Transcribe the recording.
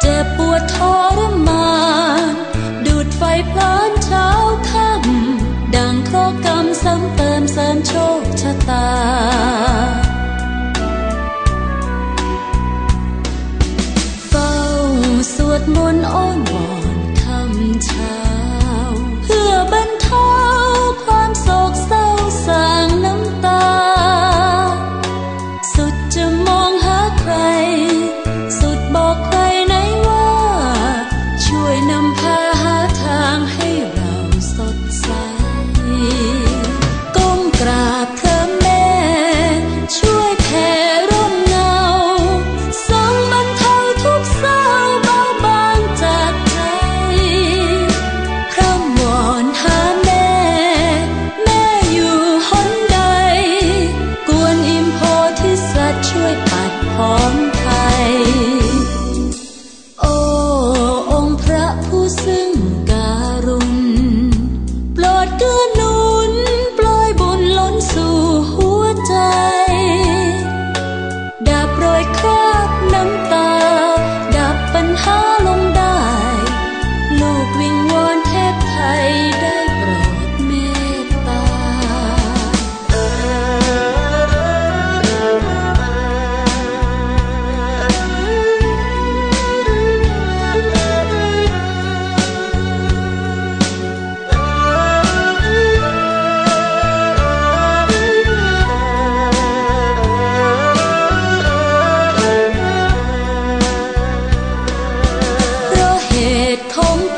เจ็บปวดทรมาน ดูดไฟพลานเช้าค่ำดังเคราะกรรมซ้ำเติมเสริโชคชะตา เฝ้าสวดมนต์อ้อนวอน ដាប្រយខ្វល់ 痛